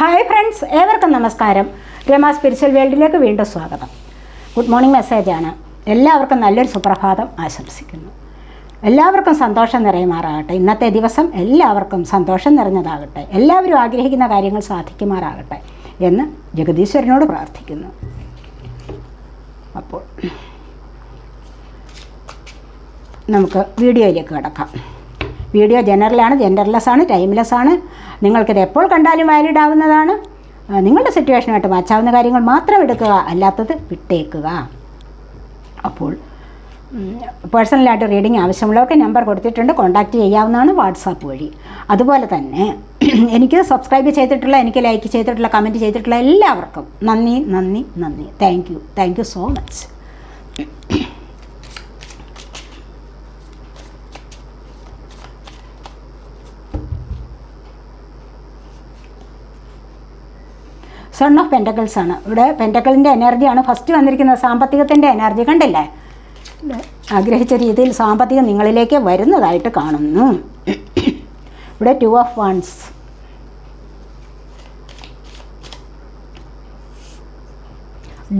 Hi friends ഏവർക്കും നമസ്കാരം. Rama spiritual വേൾഡിലേക്ക് വീണ്ടും സ്വാഗതം. ഗുഡ് മോർണിംഗ് മെസ്സേജാണ് എല്ലാവർക്കും നല്ലൊരു സുപ്രഭാതം ആശംസിക്കുന്നു. എല്ലാവർക്കും സന്തോഷം നിറയുമാറാകട്ടെ. ഇന്നത്തെ ദിവസം എല്ലാവർക്കും സന്തോഷം നിറഞ്ഞതാകട്ടെ. എല്ലാവരും ആഗ്രഹിക്കുന്ന കാര്യങ്ങൾ സാധിക്കുമാറാകട്ടെ എന്ന് ജഗദീശ്വരനോട് പ്രാർത്ഥിക്കുന്നു. അപ്പോൾ നമുക്ക് വീഡിയോയിലേക്ക് കിടക്കാം. വീഡിയോ ജനറലാണ് ജെൻഡർലെസ് ആണ് ടൈംലെസ് ആണ് നിങ്ങൾക്കിത് എപ്പോൾ കണ്ടാലും വാലിഡ് ആവുന്നതാണ് നിങ്ങളുടെ സിറ്റുവേഷനുമായിട്ട് മാച്ചാവുന്ന കാര്യങ്ങൾ മാത്രം എടുക്കുക അല്ലാത്തത് വിട്ടേക്കുക. അപ്പോൾ പേഴ്സണലായിട്ട് റീഡിങ് ആവശ്യമുള്ളവർക്ക് നമ്പർ കൊടുത്തിട്ടുണ്ട് കോൺടാക്റ്റ് ചെയ്യാവുന്നതാണ് വാട്സാപ്പ് വഴി. അതുപോലെ തന്നെ എനിക്ക് സബ്സ്ക്രൈബ് ചെയ്തിട്ടുള്ള എനിക്ക് ലൈക്ക് ചെയ്തിട്ടുള്ള കമന്റ് ചെയ്തിട്ടുള്ള എല്ലാവർക്കും നന്ദി നന്ദി നന്ദി. Thank you thank you so much. Son of pentacles ആണ്. ഇവിടെ പെന്റക്കിളിന്റെ എനർജിയാണ് ഫസ്റ്റ് വന്നിരിക്കുന്നത് സാമ്പത്തികത്തിന്റെ എനർജി കണ്ടില്ലേ? ആഗ്രഹിച്ച രീതിയിൽ സാമ്പത്തികം നിങ്ങളിലേക്ക് വരുന്നതായിട്ട് കാണുന്നു. ഇവിടെ two of wands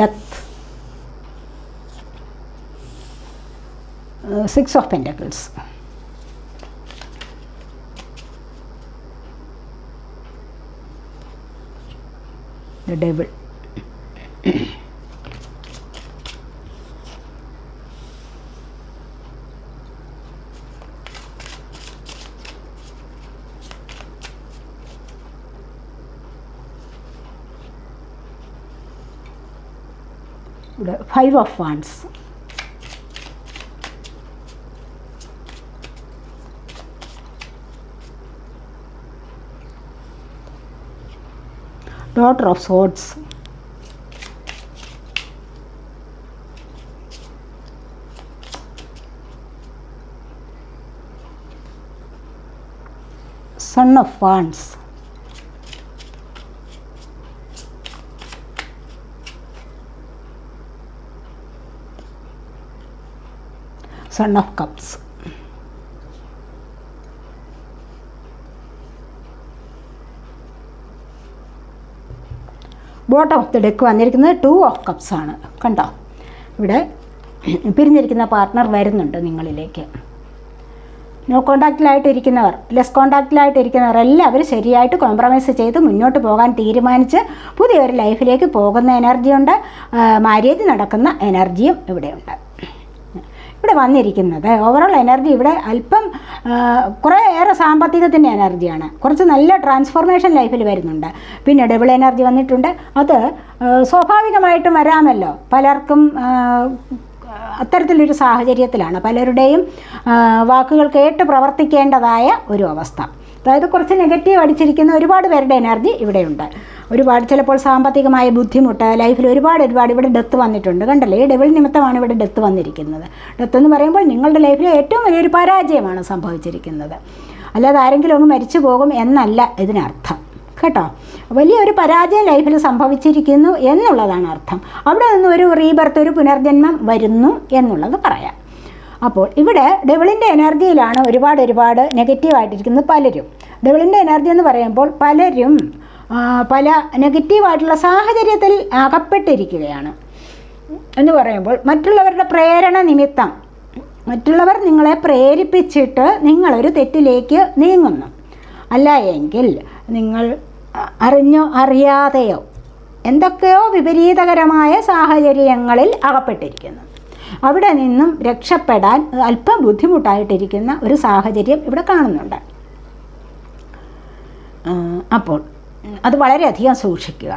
death six of pentacles the devil ഇവിടെ five of daughter of swords. Son of wands. Son of cups bottom of the deck വന്നിരിക്കുന്നത് ടു ഓഫ് കപ്സ് ആണ്. കണ്ടോ? ഇവിടെ പിരിഞ്ഞിരിക്കുന്ന പാർട്ട്ണർ വരുന്നുണ്ട് നിങ്ങളിലേക്ക്. നോ കോണ്ടാക്റ്റിലായിട്ടിരിക്കുന്നവർ ലെസ് കോണ്ടാക്റ്റിലായിട്ടിരിക്കുന്നവർ എല്ലാവരും ശരിയായിട്ട് കോംപ്രമൈസ് ചെയ്ത് മുന്നോട്ട് പോകാൻ തീരുമാനിച്ച് പുതിയൊരു ലൈഫിലേക്ക് പോകുന്ന എനർജിയുണ്ട് മാര്യേജ് നടക്കുന്ന എനർജിയും ഇവിടെയുണ്ട്. ഇവിടെ വന്നിരിക്കുന്നത്. ഓവറോൾ എനർജി ഇവിടെ അല്പം കുറേ ഏറെ സാമ്പത്തികത്തിന്റെ എനർജിയാണ് കുറച്ച് നല്ല ട്രാൻസ്ഫോർമേഷൻ ലൈഫിൽ വരുന്നുണ്ട്. പിന്നെ ഡബിൾ എനർജി വന്നിട്ടുണ്ട്. അത് സ്വാഭാവികമായിട്ടും വരാമല്ലോ. പലർക്കും അത്തരത്തിലൊരു സാഹചര്യത്തിലാണ് പലരുടെയും വാക്കുകൾ കേട്ട് പ്രവർത്തിക്കേണ്ടതായ ഒരു അവസ്ഥ. അതായത് കുറച്ച് നെഗറ്റീവ് അടിച്ചിരിക്കുന്ന ഒരുപാട് പേരുടെ എനർജി ഇവിടെയുണ്ട്. ഒരുപാട് ചിലപ്പോൾ സാമ്പത്തികമായ ബുദ്ധിമുട്ട് ലൈഫിൽ ഒരുപാട് ഒരുപാട് ഇവിടെ ഡെത്ത് വന്നിട്ടുണ്ട്. കണ്ടല്ലേ? ഈ ഡബിൾ നിമിത്തമാണ് ഇവിടെ ഡെത്ത് വന്നിരിക്കുന്നത്. ഡെത്ത് എന്ന് പറയുമ്പോൾ നിങ്ങളുടെ ലൈഫിലെ ഏറ്റവും വലിയൊരു പരാജയമാണ് സംഭവിച്ചിരിക്കുന്നത്. അല്ലാതെ ആരെങ്കിലും ഒന്ന് മരിച്ചു പോകും എന്നല്ല ഇതിനർത്ഥം. കേട്ടോ? വലിയൊരു പരാജയം ലൈഫിൽ സംഭവിച്ചിരിക്കുന്നു എന്നുള്ളതാണ് അർത്ഥം. അവിടെ നിന്ന് ഒരു റീബർത്ത് ഒരു പുനർജന്മം വരുന്നു എന്നുള്ളത് പറയാം. അപ്പോൾ ഇവിടെ ഡെവിളിന്റെ എനർജിയിലാണ് ഒരുപാട് ഒരുപാട് നെഗറ്റീവായിട്ടിരിക്കുന്നത് പലരും. ഡെവിളിന്റെ എനർജി എന്ന് പറയുമ്പോൾ പലരും പല നെഗറ്റീവായിട്ടുള്ള സാഹചര്യത്തിൽ അകപ്പെട്ടിരിക്കുകയാണ്. എന്ന് പറയുമ്പോൾ മറ്റുള്ളവരുടെ പ്രേരണ നിമിത്തം മറ്റുള്ളവർ നിങ്ങളെ പ്രേരിപ്പിച്ചിട്ട് നിങ്ങളൊരു തെറ്റിലേക്ക് നീങ്ങുന്നു. അല്ല എങ്കിൽ നിങ്ങൾ അറിഞ്ഞോ അറിയാതെയോ എന്തൊക്കെയോ വിപരീതകരമായ സാഹചര്യങ്ങളിൽ അകപ്പെട്ടിരിക്കുന്നു. അവിടെ നിന്നും രക്ഷപ്പെടാൻ അല്പം ബുദ്ധിമുട്ടായിട്ടിരിക്കുന്ന ഒരു സാഹചര്യം ഇവിടെ കാണുന്നുണ്ട്. അപ്പോൾ അത് വളരെയധികം സൂക്ഷിക്കുക.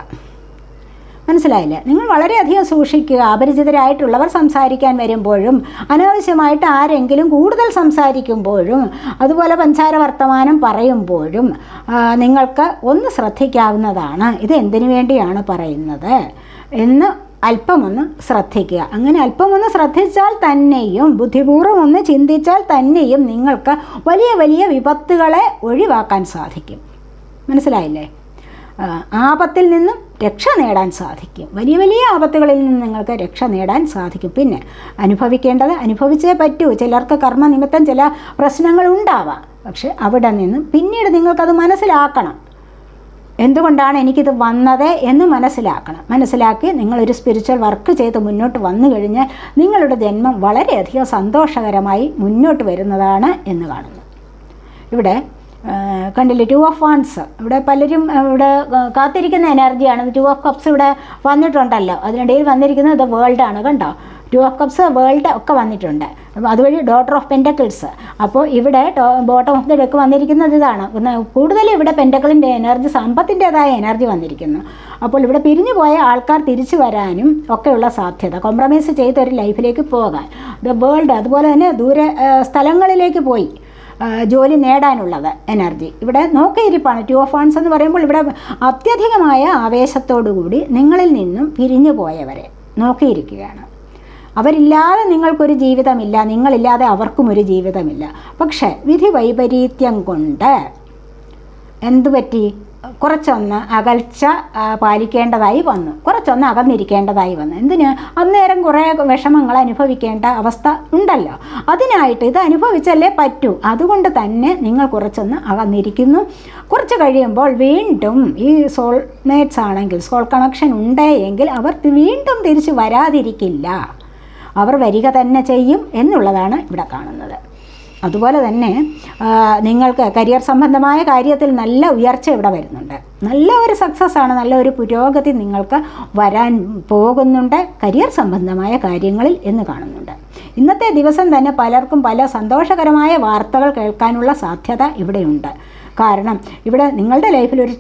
മനസ്സിലായില്ലേ? നിങ്ങൾ വളരെയധികം സൂക്ഷിക്കുക. അപരിചിതരായിട്ടുള്ളവർ സംസാരിക്കാൻ വരുമ്പോഴും അനാവശ്യമായിട്ട് ആരെങ്കിലും കൂടുതൽ സംസാരിക്കുമ്പോഴും അതുപോലെ പഞ്ചാര വർത്തമാനം പറയുമ്പോഴും നിങ്ങൾക്ക് ഒന്ന് ശ്രദ്ധിക്കാവുന്നതാണ്. ഇത് എന്തിനു വേണ്ടിയാണ് പറയുന്നത്? എന്ന് അല്പമൊന്ന് ശ്രദ്ധിക്കുക. അങ്ങനെ അല്പമൊന്ന് ശ്രദ്ധിച്ചാൽ തന്നെയും ബുദ്ധിപൂർവം ഒന്ന് ചിന്തിച്ചാൽ തന്നെയും നിങ്ങൾക്ക് വലിയ വലിയ വിപത്തുകളെ ഒഴിവാക്കാൻ സാധിക്കും. മനസ്സിലായില്ലേ? ആപത്തിൽ നിന്നും രക്ഷ നേടാൻ സാധിക്കും. വലിയ വലിയ ആപത്തുകളിൽ നിന്ന് നിങ്ങൾക്ക് രക്ഷ നേടാൻ സാധിക്കും. പിന്നെ അനുഭവിക്കേണ്ടത് അനുഭവിച്ചേ പറ്റൂ. ചിലർക്ക് കർമ്മ നിമിത്തം ചില പ്രശ്നങ്ങൾ ഉണ്ടാവാം. പക്ഷെ അവിടെ നിന്നും പിന്നീട് നിങ്ങൾക്കത് മനസ്സിലാക്കണം. എന്തുകൊണ്ടാണ് എനിക്കിത് വന്നത് എന്ന് മനസ്സിലാക്കണം. മനസ്സിലാക്കി നിങ്ങളൊരു സ്പിരിച്വൽ വർക്ക് ചെയ്ത് മുന്നോട്ട് വന്നു കഴിഞ്ഞാൽ നിങ്ങളുടെ ജന്മം വളരെയധികം സന്തോഷകരമായി മുന്നോട്ട് വരുന്നതാണ് എന്ന് കാണുന്നു. ഇവിടെ കണ്ടില്ലേ ടു ഓഫ് വൺസ് ഇവിടെ പലരും ഇവിടെ കാത്തിരിക്കുന്ന എനർജിയാണ് ടു ഓഫ് കപ്സ് ഇവിടെ വന്നിട്ടുണ്ടല്ലോ. അതിനിടയിൽ വന്നിരിക്കുന്നത് ദ വേൾഡ് ആണ് കണ്ടോ? ടു ഓഫ് കപ്സ് വേൾഡ് ഒക്കെ വന്നിട്ടുണ്ട്. അതുവഴി ഡോട്ടർ ഓഫ് പെന്റക്കിൾസ് അപ്പോൾ ഇവിടെ ബോട്ടം ഓഫ് ദ ഡെക്ക് വന്നിരിക്കുന്നത് ഇതാണ്. കൂടുതലും ഇവിടെ പെന്റക്കിളിന്റെ എനർജി സമ്പത്തിന്റെതായ എനർജി വന്നിരിക്കുന്നു. അപ്പോൾ ഇവിടെ പിരിഞ്ഞു പോയ ആൾക്കാർ തിരിച്ചു വരാനും ഒക്കെയുള്ള സാധ്യത. കോംപ്രമൈസ് ചെയ്ത് ഒരു ലൈഫിലേക്ക് പോകാൻ. ദ വേൾഡ് അതുപോലെ തന്നെ ദൂരെ സ്ഥലങ്ങളിലേക്ക് പോയി ജോലി നേടാനുള്ളത് എനർജി ഇവിടെ നോക്കിയിരിപ്പാണ് ടു ഓഫ് വൺസ് എന്ന് പറയുമ്പോൾ ഇവിടെ അത്യധികമായ ആവേശത്തോടുകൂടി നിങ്ങളിൽ നിന്നും പിരിഞ്ഞു പോയവരെ നോക്കിയിരിക്കുകയാണ്. അവരില്ലാതെ നിങ്ങൾക്കൊരു ജീവിതമില്ല നിങ്ങളില്ലാതെ അവർക്കും ഒരു ജീവിതമില്ല. പക്ഷേ വിധി വൈപരീത്യം കൊണ്ട് എന്തു പറ്റി? കുറച്ചൊന്ന് അകൽച്ച പാലിക്കേണ്ടതായി വന്നു. കുറച്ചൊന്ന് അകന്നിരിക്കേണ്ടതായി വന്നു. എന്തിന്? അന്നേരം കുറേ വിഷമങ്ങൾ അനുഭവിക്കേണ്ട അവസ്ഥ ഉണ്ടല്ലോ. അതിനായിട്ട് ഇത് അനുഭവിച്ചല്ലേ പറ്റൂ. അതുകൊണ്ട് തന്നെ നിങ്ങൾ കുറച്ചൊന്ന് അകന്നിരിക്കുന്നു. കുറച്ച് കഴിയുമ്പോൾ വീണ്ടും ഈ സോൾമേറ്റ്സ് ആണെങ്കിൽ സോൾ കണക്ഷൻ ഉണ്ടേ എങ്കിൽ അവർ വീണ്ടും തിരിച്ച് വരാതിരിക്കില്ല. അവർ വരിക തന്നെ ചെയ്യും എന്നുള്ളതാണ് ഇവിടെ കാണുന്നത്. അതുപോലെ തന്നെ നിങ്ങൾക്ക് കരിയർ സംബന്ധമായ കാര്യത്തിൽ നല്ല ഉയർച്ച ഇവിടെ വരുന്നുണ്ട്. നല്ല ഒരു സക്സസ് ആണ് നല്ല ഒരു പുരോഗതി നിങ്ങൾക്ക് വരാൻ പോകുന്നുണ്ട് കരിയർ സംബന്ധമായ കാര്യങ്ങളിൽ എന്ന് കാണുന്നുണ്ട്. ഇന്നത്തെ ദിവസം തന്നെ പലർക്കും പല സന്തോഷകരമായ വാർത്തകൾ കേൾക്കാനുള്ള സാധ്യത ഇവിടെയുണ്ട്. കാരണം ഇവിടെ നിങ്ങളുടെ ലൈഫിൽ ഒരു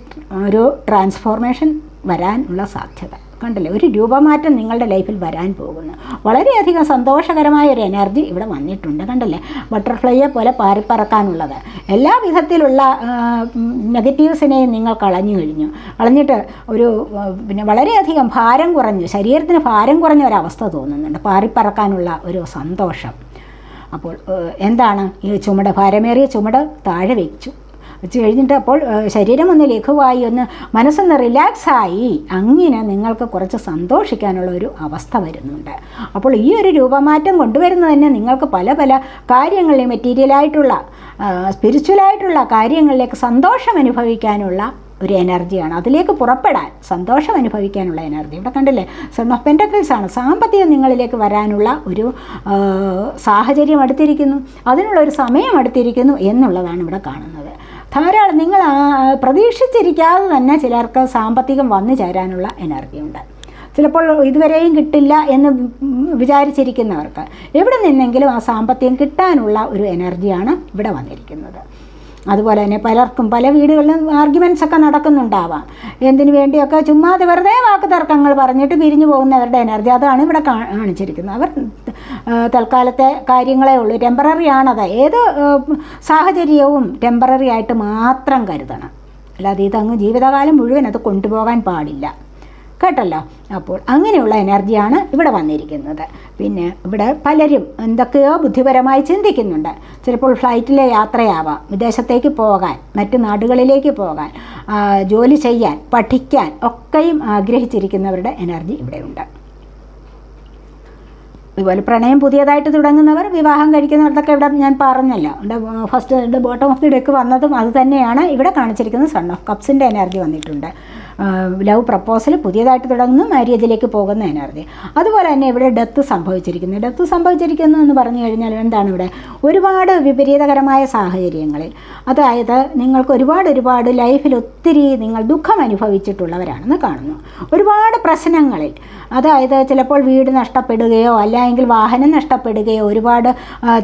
ഒരു ട്രാൻസ്ഫോർമേഷൻ വരാനുള്ള സാധ്യത. കണ്ടില്ലേ? ഒരു രൂപമാറ്റം നിങ്ങളുടെ ലൈഫിൽ വരാൻ പോകുന്നു. വളരെയധികം സന്തോഷകരമായ ഒരു എനർജി ഇവിടെ വന്നിട്ടുണ്ട് കണ്ടല്ലേ? ബട്ടർഫ്ലൈയെ പോലെ പാറിപ്പറക്കാനുള്ളത്. എല്ലാ വിധത്തിലുള്ള നെഗറ്റീവ്സിനെയും നിങ്ങൾ കളഞ്ഞു കഴിഞ്ഞു. കളഞ്ഞിട്ട് ഒരു പിന്നെ വളരെയധികം ഭാരം കുറഞ്ഞു. ശരീരത്തിന് ഭാരം കുറഞ്ഞ ഒരവസ്ഥ തോന്നുന്നുണ്ട്. പാറിപ്പറക്കാനുള്ള ഒരു സന്തോഷം. അപ്പോൾ എന്താണ് ഈ ചുമട്? ഭാരമേറിയ ചുമട് താഴെ വെച്ചു. വെച്ച് കഴിഞ്ഞിട്ട് അപ്പോൾ ശരീരം ഒന്ന് ലഘുവായി ഒന്ന് മനസ്സൊന്ന് റിലാക്സായി. അങ്ങനെ നിങ്ങൾക്ക് കുറച്ച് സന്തോഷിക്കാനുള്ള ഒരു അവസ്ഥ വരുന്നുണ്ട്. അപ്പോൾ ഈ ഒരു രൂപമാറ്റം കൊണ്ടുവരുന്നത് തന്നെ നിങ്ങൾക്ക് പല പല കാര്യങ്ങളിൽ മെറ്റീരിയലായിട്ടുള്ള സ്പിരിച്വലായിട്ടുള്ള കാര്യങ്ങളിലേക്ക് സന്തോഷം അനുഭവിക്കാനുള്ള ഒരു എനർജിയാണ്. അതിലേക്ക് പുറപ്പെടാൻ സന്തോഷം അനുഭവിക്കാനുള്ള എനർജി. ഇവിടെ കണ്ടില്ലേ? സൺ ഓഫ് പെന്റക്കിൾസ് ആണ്. സാമ്പത്തികം നിങ്ങളിലേക്ക് വരാനുള്ള ഒരു സാഹചര്യം അടുത്തിരിക്കുന്നു. അതിനുള്ള ഒരു സമയം അടുത്തിരിക്കുന്നു എന്നുള്ളതാണ് ഇവിടെ കാണുന്നത്. ധാരാളം നിങ്ങൾ പ്രതീക്ഷിച്ചിരിക്കാതെ തന്നെ ചിലർക്ക് സാമ്പത്തികം വന്നു ചേരാനുള്ള എനർജി ഉണ്ട്. ചിലപ്പോൾ ഇതുവരെയും കിട്ടില്ല എന്ന് വിചാരിച്ചിരിക്കുന്നവർക്ക് എവിടെ നിന്നെങ്കിലും ആ സാമ്പത്തികം കിട്ടാനുള്ള ഒരു എനർജിയാണ് ഇവിടെ വന്നിരിക്കുന്നത്. അതുപോലെ തന്നെ പലർക്കും പല വീടുകളിലും ആർഗ്യുമെന്റ്സ് ഒക്കെ നടക്കുന്നുണ്ടാവാം. എന്തിനു വേണ്ടിയൊക്കെ ചുമ്മാതെ വെറുതെ വാക്ക് തർക്കങ്ങൾ പറഞ്ഞിട്ട് പിരിഞ്ഞു പോകുന്നവരുടെ എനർജി അതാണ് ഇവിടെ കാണിച്ചിരിക്കുന്നത്. അവർ തൽക്കാലത്തെ കാര്യങ്ങളേ ഉള്ളൂ. ടെമ്പററി ആണത്. ഏത് സാഹചര്യവും ടെമ്പററി ആയിട്ട് മാത്രം കരുതണം. അല്ലാതെ ഇതങ്ങ് ജീവിതകാലം മുഴുവൻ അത് കൊണ്ടുപോകാൻ പാടില്ല. കേട്ടല്ലോ? അപ്പോൾ അങ്ങനെയുള്ള എനർജിയാണ് ഇവിടെ വന്നിരിക്കുന്നത്. പിന്നെ ഇവിടെ പലരും എന്തൊക്കെയോ ബുദ്ധിപരമായി ചിന്തിക്കുന്നുണ്ട്. ചിലപ്പോൾ ഫ്ലൈറ്റിലെ യാത്രയാവാം വിദേശത്തേക്ക് പോകാൻ മറ്റു നാടുകളിലേക്ക് പോകാൻ ജോലി ചെയ്യാൻ പഠിക്കാൻ ഒക്കെയും ആഗ്രഹിച്ചിരിക്കുന്നവരുടെ എനർജി ഇവിടെയുണ്ട്. അതുപോലെ പ്രണയം പുതിയതായിട്ട് തുടങ്ങുന്നവർ വിവാഹം കഴിക്കുന്നവർക്കൊക്കെ ഇവിടെ ഞാൻ പറഞ്ഞല്ലോ. ഇവിടെ first bottom of the deck വന്നതും അത് തന്നെയാണ് ഇവിടെ കാണിച്ചിരിക്കുന്നത്. സൺ ഓഫ് കപ്സിന്റെ എനർജി വന്നിട്ടുണ്ട്. ലവ് പ്രപ്പോസൽ പുതിയതായിട്ട് തുടങ്ങുന്നു മാര്യേജിലേക്ക് പോകുന്ന എനർജി അതുപോലെ തന്നെ ഇവിടെ ഡെത്ത് സംഭവിച്ചിരിക്കുന്നു. ഡെത്ത് സംഭവിച്ചിരിക്കുന്നു എന്ന് പറഞ്ഞു കഴിഞ്ഞാൽ എന്താണ് ഇവിടെ? ഒരുപാട് വിപരീതകരമായ സാഹചര്യങ്ങളിൽ. അതായത് നിങ്ങൾക്ക് ഒരുപാട് ഒരുപാട് ലൈഫിൽ ഒത്തിരി നിങ്ങൾ ദുഃഖം അനുഭവിച്ചിട്ടുള്ളവരാണെന്ന് കാണുന്നു. ഒരുപാട് പ്രശ്നങ്ങളിൽ. അതായത് ചിലപ്പോൾ വീട് നഷ്ടപ്പെടുകയോ അല്ലെങ്കിൽ വാഹനം നഷ്ടപ്പെടുകയോ ഒരുപാട്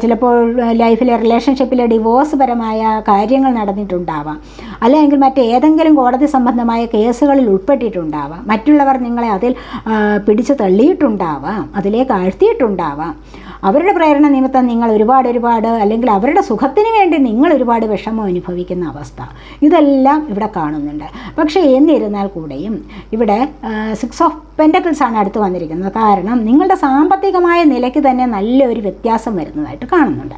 ചിലപ്പോൾ ലൈഫിലെ റിലേഷൻഷിപ്പിലെ ഡിവോഴ്സ് പരമായ കാര്യങ്ങൾ നടന്നിട്ടുണ്ടാവാം. അല്ലെങ്കിൽ മറ്റേതെങ്കിലും കോടതി സംബന്ധമായ കേസുകളിൽ ഉൾപ്പെട്ടിട്ടുണ്ടാവാം. മറ്റുള്ളവർ നിങ്ങളെ അതിൽ പിടിച്ചു തള്ളിയിട്ടുണ്ടാവാം. അതിലേക്ക് ആഴ്ത്തിയിട്ടുണ്ടാവാം. അവരുടെ പ്രേരണ നിമിത്തം നിങ്ങൾ ഒരുപാട് ഒരുപാട് അല്ലെങ്കിൽ അവരുടെ സുഖത്തിന് വേണ്ടി നിങ്ങൾ ഒരുപാട് വിഷമം അനുഭവിക്കുന്ന അവസ്ഥ. ഇതെല്ലാം ഇവിടെ കാണുന്നുണ്ട്. പക്ഷേ എന്നിരുന്നാൽ കൂടെയും ഇവിടെ സിക്സ് ഓഫ് പെന്റക്കിൾസ് ആണ് അടുത്ത് വന്നിരിക്കുന്നത്. കാരണം നിങ്ങളുടെ സാമ്പത്തികമായ നിലയ്ക്ക് തന്നെ നല്ലൊരു വ്യത്യാസം വരുന്നതായിട്ട് കാണുന്നുണ്ട്.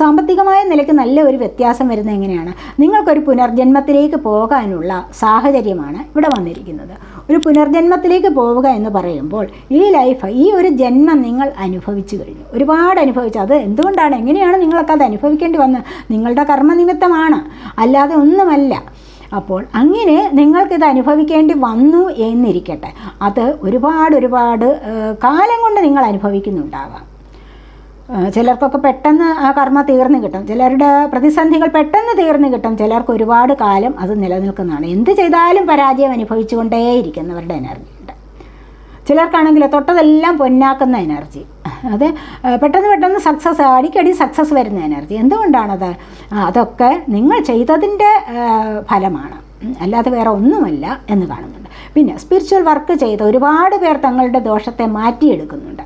സാമ്പത്തികമായ നിലയ്ക്ക് നല്ല ഒരു വ്യത്യാസം വരുന്നത് എങ്ങനെയാണ്? നിങ്ങൾക്കൊരു പുനർജന്മത്തിലേക്ക് പോകാനുള്ള സാഹചര്യമാണ് ഇവിടെ വന്നിരിക്കുന്നത്. ഒരു പുനർജന്മത്തിലേക്ക് പോവുക എന്ന് പറയുമ്പോൾ ഈ ലൈഫ് ഈ ഒരു ജന്മം നിങ്ങൾ അനുഭവിച്ചു കഴിഞ്ഞു. ഒരുപാട് അനുഭവിച്ചു. അത് എന്തുകൊണ്ടാണ്? എങ്ങനെയാണ് നിങ്ങളൊക്കെ അത് അനുഭവിക്കേണ്ടി വന്നത്? നിങ്ങളുടെ കർമ്മനിമിത്തമാണ്. അല്ലാതെ ഒന്നുമല്ല. അപ്പോൾ അങ്ങനെ നിങ്ങൾക്കിത് അനുഭവിക്കേണ്ടി വന്നു എന്നിരിക്കട്ടെ. അത് ഒരുപാട് ഒരുപാട് കാലം കൊണ്ട് നിങ്ങൾ അനുഭവിക്കുന്നുണ്ടാവാം. ചിലർക്കൊക്കെ പെട്ടെന്ന് ആ കർമ്മ തീർന്നു കിട്ടും. ചിലരുടെ പ്രതിസന്ധികൾ പെട്ടെന്ന് തീർന്നു കിട്ടും. ചിലർക്ക് ഒരുപാട് കാലം അത് നിലനിൽക്കുന്നതാണ്. എന്ത് ചെയ്താലും പരാജയം അനുഭവിച്ചുകൊണ്ടേയിരിക്കുന്നവരുടെ എനർജി ഉണ്ട്. ചിലർക്കാണെങ്കിൽ തൊട്ടതെല്ലാം പൊന്നാക്കുന്ന എനർജി അത് പെട്ടെന്ന് പെട്ടെന്ന് സക്സസ് അടിക്കടി സക്സസ് വരുന്ന എനർജി എന്തുകൊണ്ടാണത്? അതൊക്കെ നിങ്ങൾ ചെയ്തതിന്റെ ഫലമാണ്. അല്ലാതെ വേറെ ഒന്നുമല്ല എന്ന് കാണുന്നുണ്ട്. പിന്നെ സ്പിരിച്വൽ വർക്ക് ചെയ്ത ഒരുപാട് പേർ തങ്ങളുടെ ദോഷത്തെ മാറ്റിയെടുക്കുന്നുണ്ട്.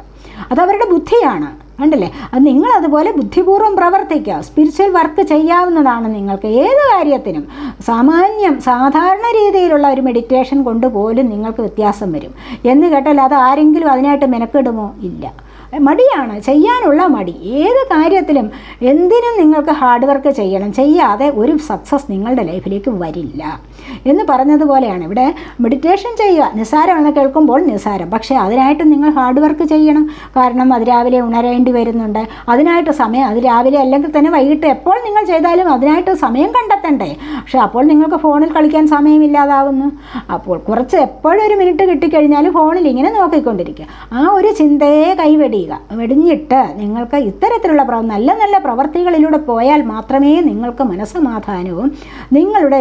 അതവരുടെ ബുദ്ധിയാണ്. കണ്ടില്ലേ? അത് നിങ്ങളതുപോലെ ബുദ്ധിപൂർവം പ്രവർത്തിക്കുക. സ്പിരിച്വൽ വർക്ക് ചെയ്യാവുന്നതാണ് നിങ്ങൾക്ക്. ഏത് കാര്യത്തിനും സാമാന്യം സാധാരണ രീതിയിലുള്ള ഒരു മെഡിറ്റേഷൻ കൊണ്ട് പോലും നിങ്ങൾക്ക് വ്യത്യാസം വരും. എന്ന് കേട്ടാൽ അത് ആരെങ്കിലും അതിനായിട്ട് മെനക്കെടുമോ? ഇല്ല. മടിയാണ് ചെയ്യാനുള്ള മടി. ഏത് കാര്യത്തിലും എന്തിനും നിങ്ങൾക്ക് ഹാർഡ് വർക്ക് ചെയ്യണം. ചെയ്യാതെ ഒരു സക്സസ് നിങ്ങളുടെ ലൈഫിലേക്ക് വരില്ല. എന്ന് പറഞ്ഞതുപോലെയാണ്. ഇവിടെ മെഡിറ്റേഷൻ ചെയ്യുക. നിസ്സാരമെന്ന് കേൾക്കുമ്പോൾ നിസ്സാരം. പക്ഷേ അതിനായിട്ട് നിങ്ങൾ ഹാർഡ് വർക്ക് ചെയ്യണം. കാരണം അത് രാവിലെ ഉണരേണ്ടി വരുന്നുണ്ട്. അതിനായിട്ട് സമയം അത് രാവിലെ അല്ലെങ്കിൽ തന്നെ വൈകിട്ട് എപ്പോൾ നിങ്ങൾ ചെയ്താലും അതിനായിട്ട് സമയം കണ്ടെത്തണ്ടേ. പക്ഷേ അപ്പോൾ നിങ്ങൾക്ക് ഫോണിൽ കളിക്കാൻ സമയമില്ലാതാവുന്നു അപ്പോൾ കുറച്ച് എപ്പോഴും ഒരു മിനിറ്റ് കിട്ടിക്കഴിഞ്ഞാൽ ഫോണിൽ ഇങ്ങനെ നോക്കിക്കൊണ്ടിരിക്കുക. ആ ഒരു ചിന്തയെ കൈവെടിയുക വെടിഞ്ഞിട്ട് നിങ്ങൾക്ക് ഇത്തരത്തിലുള്ള നല്ല നല്ല പ്രവർത്തികളിലൂടെ പോയാൽ മാത്രമേ നിങ്ങൾക്ക് മനസ്സമാധാനവും നിങ്ങളുടെ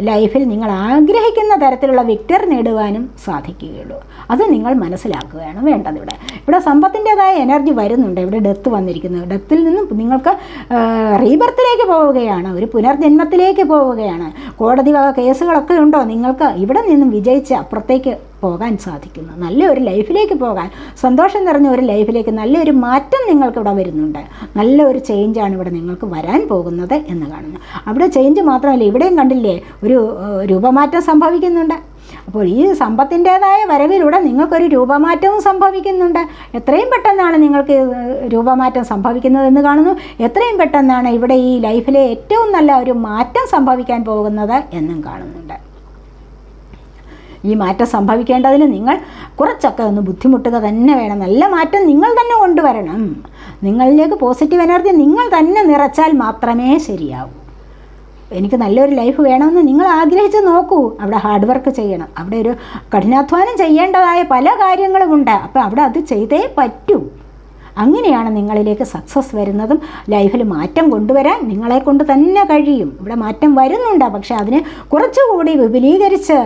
ലൈഫിൽ നിങ്ങൾ ആഗ്രഹിക്കുന്ന തരത്തിലുള്ള വിക്ടറി നേടുവാനും സാധിക്കുകയുള്ളൂ. അത് നിങ്ങൾ മനസ്സിലാക്കുകയാണ് വേണ്ടത് ഇവിടെ. ഇവിടെ സമ്പത്തിന്റെതായ എനർജി വരുന്നുണ്ട്. ഇവിടെ ഡെത്ത് വന്നിരിക്കുന്നു. ഡെത്തിൽ നിന്നും നിങ്ങൾക്ക് റീബർത്തിലേക്ക് പോവുകയാണ്. ഒരു പുനർജന്മത്തിലേക്ക് പോവുകയാണ്. കോടതി വക കേസുകളൊക്കെ ഉണ്ടോ? നിങ്ങൾക്ക് ഇവിടെ നിന്നും വിജയിച്ച് അപ്പുറത്തേക്ക് പോകാൻ സാധിക്കുന്നു. നല്ല ഒരു ലൈഫിലേക്ക് പോകാൻ സന്തോഷം നിറഞ്ഞ ഒരു ലൈഫിലേക്ക് നല്ലൊരു മാറ്റം നിങ്ങൾക്ക് ഇവിടെ വരുന്നുണ്ട്. നല്ലൊരു ചേഞ്ചാണ് ഇവിടെ നിങ്ങൾക്ക് വരാൻ പോകുന്നത് എന്ന് കാണുന്നു. അവിടെ ചേഞ്ച് മാത്രമല്ല ഇവിടെയും കണ്ടില്ലേ ഒരു രൂപമാറ്റം സംഭവിക്കുന്നുണ്ട്. അപ്പോൾ ഈ സമ്പത്തിന്റേതായ വരവിലൂടെ നിങ്ങൾക്കൊരു രൂപമാറ്റവും സംഭവിക്കുന്നുണ്ട്. എത്രയും പെട്ടെന്നാണ് നിങ്ങൾക്ക് രൂപമാറ്റം സംഭവിക്കുന്നതെന്ന് കാണുന്നു. എത്രയും പെട്ടെന്നാണ് ഇവിടെ ഈ ലൈഫിലെ ഏറ്റവും നല്ല ഒരു മാറ്റം സംഭവിക്കാൻ പോകുന്നത് എന്നും കാണുന്നുണ്ട്. ഈ മാറ്റം സംഭവിക്കേണ്ടതിന് നിങ്ങൾ കുറച്ചൊക്കെ ഒന്ന് ബുദ്ധിമുട്ടുക തന്നെ വേണം. നല്ല മാറ്റം നിങ്ങൾ തന്നെ കൊണ്ടുവരണം. നിങ്ങളിലേക്ക് പോസിറ്റീവ് എനർജി നിങ്ങൾ തന്നെ നിറച്ചാൽ മാത്രമേ ശരിയാവൂ. എനിക്ക് നല്ലൊരു ലൈഫ് വേണമെന്ന് നിങ്ങൾ ആഗ്രഹിച്ച് നോക്കൂ. അവിടെ ഹാർഡ് വർക്ക് ചെയ്യണം. അവിടെ ഒരു കഠിനാധ്വാനം ചെയ്യേണ്ടതായ പല കാര്യങ്ങളുമുണ്ട് അപ്പോൾ അവിടെ അത് ചെയ്തേ പറ്റൂ. അങ്ങനെയാണ് നിങ്ങളിലേക്ക് സക്സസ് വരുന്നതും ലൈഫിൽ മാറ്റം കൊണ്ടുവരാൻ നിങ്ങളെ കൊണ്ട് തന്നെ കഴിയും. ഇവിടെ മാറ്റം വരുന്നുണ്ട്. പക്ഷേ അതിന് കുറച്ചുകൂടി വിപുലീകരിച്ച്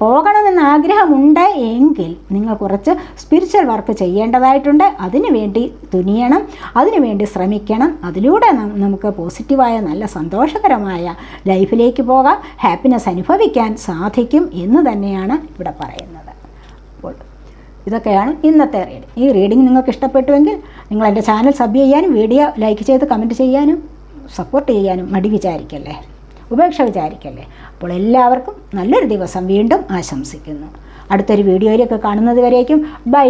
പോകണമെന്ന് ആഗ്രഹമുണ്ട് എങ്കിൽ നിങ്ങൾ കുറച്ച് സ്പിരിച്വൽ വർക്ക് ചെയ്യേണ്ടതായിട്ടുണ്ട്. അതിനുവേണ്ടി തുനിയണം അതിനുവേണ്ടി ശ്രമിക്കണം. അതിലൂടെ നമുക്ക് പോസിറ്റീവായ നല്ല സന്തോഷകരമായ ലൈഫിലേക്ക് പോകാം. ഹാപ്പിനെസ് അനുഭവിക്കാൻ സാധിക്കും എന്ന് തന്നെയാണ് ഇവിടെ പറയുന്നത്. അപ്പോൾ ഇതൊക്കെയാണ് ഇന്നത്തെ റീഡിങ് ഈ റീഡിംഗ് നിങ്ങൾക്ക് ഇഷ്ടപ്പെട്ടുവെങ്കിൽ നിങ്ങൾ എന്റെ ചാനൽ സബ് ചെയ്യാനും വീഡിയോ ലൈക്ക് ചെയ്ത് കമന്റ് ചെയ്യാനും സപ്പോർട്ട് ചെയ്യാനും മടി വിചാരിക്കല്ലേ? ഉപേക്ഷ വിചാരിക്കല്ലേ? അപ്പോൾ എല്ലാവർക്കും നല്ലൊരു ദിവസം വീണ്ടും ആശംസിക്കുന്നു. അടുത്തൊരു വീഡിയോയിലൊക്കെ കാണുന്നത് വരേക്കും. ബൈ